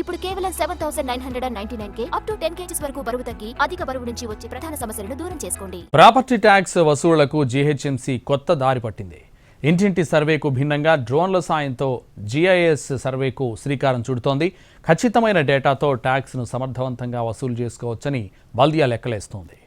ఇప్పుడు కేవలం seven thousand nine hundred and ninety nine K up to ten kgs వరకు బరువు తగ్గి అధిక బరువు నుంచి వచ్చే ప్రధాన సమస్యలను దూరం చేసుకోండి. ప్రాపర్టీ ట్యాక్స్ వసూళ్ళకు జీహెచ్ఎంసీ కొత్త దారి పట్టింది. ఇంటింటి సర్వేకు భిన్నంగా డ్రోన్ల సాయంతో జీఐఎస్ సర్వేకు శ్రీకారం చుడుతోంది. ఖచ్చితమైన డేటాతో ట్యాక్స్ను సమర్థవంతంగా వసూలు చేసుకోవచ్చని బల్దియా లెక్కలేస్తోంది.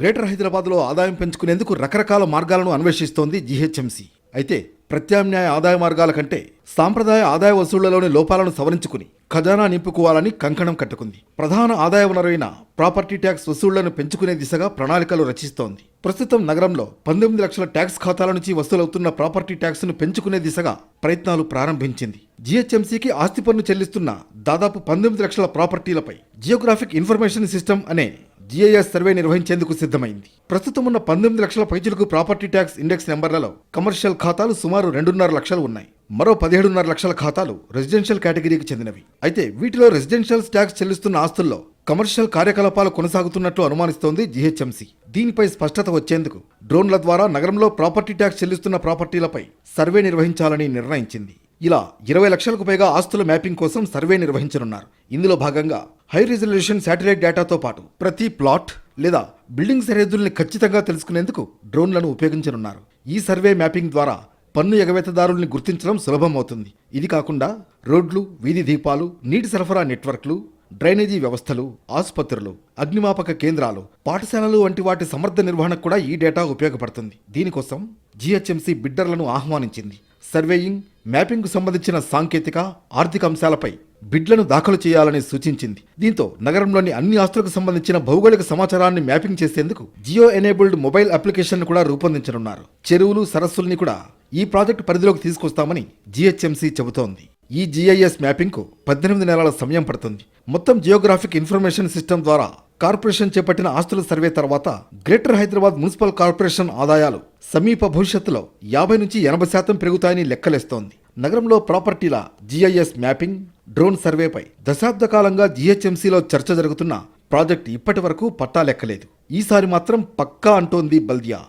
గ్రేటర్ హైదరాబాద్లో ఆదాయం పెంచుకునేందుకు రకరకాల మార్గాలను అన్వేషిస్తోంది జీహెచ్ఎంసీ అయితే ప్రత్యామ్నాయ ఆదాయ మార్గాల కంటే సాంప్రదాయ ఆదాయ వసూళ్ళలోని లోపాలను సవరించుకుని ఖజానా నింపుకోవాలని కంకణం కట్టుకుంది. ప్రధాన ఆదాయ వనరైన ప్రాపర్టీ ట్యాక్స్ వసూళ్ళను పెంచుకునే దిశగా ప్రణాళికలు రచిస్తోంది. ప్రస్తుతం నగరంలో పంతొమ్మిది లక్షల ట్యాక్స్ ఖాతాల నుంచి వసూలవుతున్న ప్రాపర్టీ ట్యాక్స్ను పెంచుకునే దిశగా ప్రయత్నాలు ప్రారంభించింది. జీహెచ్ఎంసీకి ఆస్తి పన్ను చెల్లిస్తున్న దాదాపు పంతొమ్మిది లక్షల ప్రాపర్టీలపై జియోగ్రాఫిక్ ఇన్ఫర్మేషన్ సిస్టమ్ అనే జీఐఎస్ సర్వే నిర్వహించేందుకు సిద్ధమైంది. ప్రస్తుతం ఉన్న పంతొమ్మిది లక్షల పైచులకు ప్రాపర్టీ ట్యాక్స్ ఇండెక్స్ నెంబర్లలో కమర్షియల్ ఖాతాలు సుమారు రెండున్నర లక్షలు ఉన్నాయి. మరో పదిహేడున్నర లక్షల ఖాతాలు రెసిడెన్షియల్ కేటగిరీకి చెందినవి. అయితే వీటిలో రెసిడెన్షియల్ ట్యాక్స్ చెల్లిస్తున్న ఆస్తుల్లో కమర్షియల్ కార్యకలాపాలు కొనసాగుతున్నట్లు అనుమానిస్తోంది జీహెచ్ఎంసీ. దీనిపై స్పష్టత వచ్చేందుకు డ్రోన్ల ద్వారా నగరంలో ప్రాపర్టీ ట్యాక్స్ చెల్లిస్తున్న ప్రాపర్టీలపై సర్వే నిర్వహించాలని నిర్ణయించింది. ఇలా ఇరవై లక్షలకు పైగా ఆస్తుల మ్యాపింగ్ కోసం సర్వే నిర్వహించనున్నారు. ఇందులో భాగంగా హై రిజల్యూషన్ శాటిలైట్ డేటాతో పాటు ప్రతి ప్లాట్ లేదా బిల్డింగ్ సరిహద్దుల్ని ఖచ్చితంగా తెలుసుకునేందుకు డ్రోన్లను ఉపయోగించనున్నారు. ఈ సర్వే మ్యాపింగ్ ద్వారా పన్ను ఎగవేతదారుల్ని గుర్తించడం సులభమవుతుంది. ఇది కాకుండా రోడ్లు వీధి దీపాలు నీటి సరఫరా నెట్వర్క్లు డ్రైనేజీ వ్యవస్థలు ఆసుపత్రులు అగ్నిమాపక కేంద్రాలు పాఠశాలలు వంటి వాటి సమర్థ నిర్వహణకు కూడా ఈ డేటా ఉపయోగపడుతుంది. దీనికోసం జిహెచ్ఎంసీ బిడ్డర్లను ఆహ్వానించింది. సర్వేయింగ్ మ్యాపింగ్కు సంబంధించిన సాంకేతిక ఆర్థిక అంశాలపై బిడ్లను దాఖలు చేయాలని సూచించింది. దీంతో నగరంలోని అన్ని ఆస్తులకు సంబంధించిన భౌగోళిక సమాచారాన్ని మ్యాపింగ్ చేసేందుకు జియో ఎనేబుల్డ్ మొబైల్ అప్లికేషన్ కూడా రూపొందించనున్నారు. చెరువులు సరస్సుల్ని కూడా ఈ ప్రాజెక్టు పరిధిలోకి తీసుకొస్తామని జీహెచ్ఎంసీ చెబుతోంది. ఈ జిఐఎస్ మ్యాపింగ్కు పద్దెనిమిది నెలల సమయం పడుతుంది. మొత్తం జియోగ్రాఫిక్ ఇన్ఫర్మేషన్ సిస్టమ్ ద్వారా కార్పొరేషన్ చేపట్టిన ఆస్తుల సర్వే తర్వాత గ్రేటర్ హైదరాబాద్ మున్సిపల్ కార్పొరేషన్ ఆదాయాలు సమీప భవిష్యత్తులో యాభై నుంచి ఎనభై శాతం పెరుగుతాయని లెక్కలేస్తోంది. నగరంలో ప్రాపర్టీల జీఐఎస్ మ్యాపింగ్ డ్రోన్ సర్వేపై దశాబ్ద కాలంగా జీహెచ్ఎంసీలో చర్చ జరుగుతున్న ప్రాజెక్ట్ ఇప్పటి వరకు పట్టా లెక్కలేదు. ఈసారి మాత్రం పక్కా అంటోంది బల్దియా.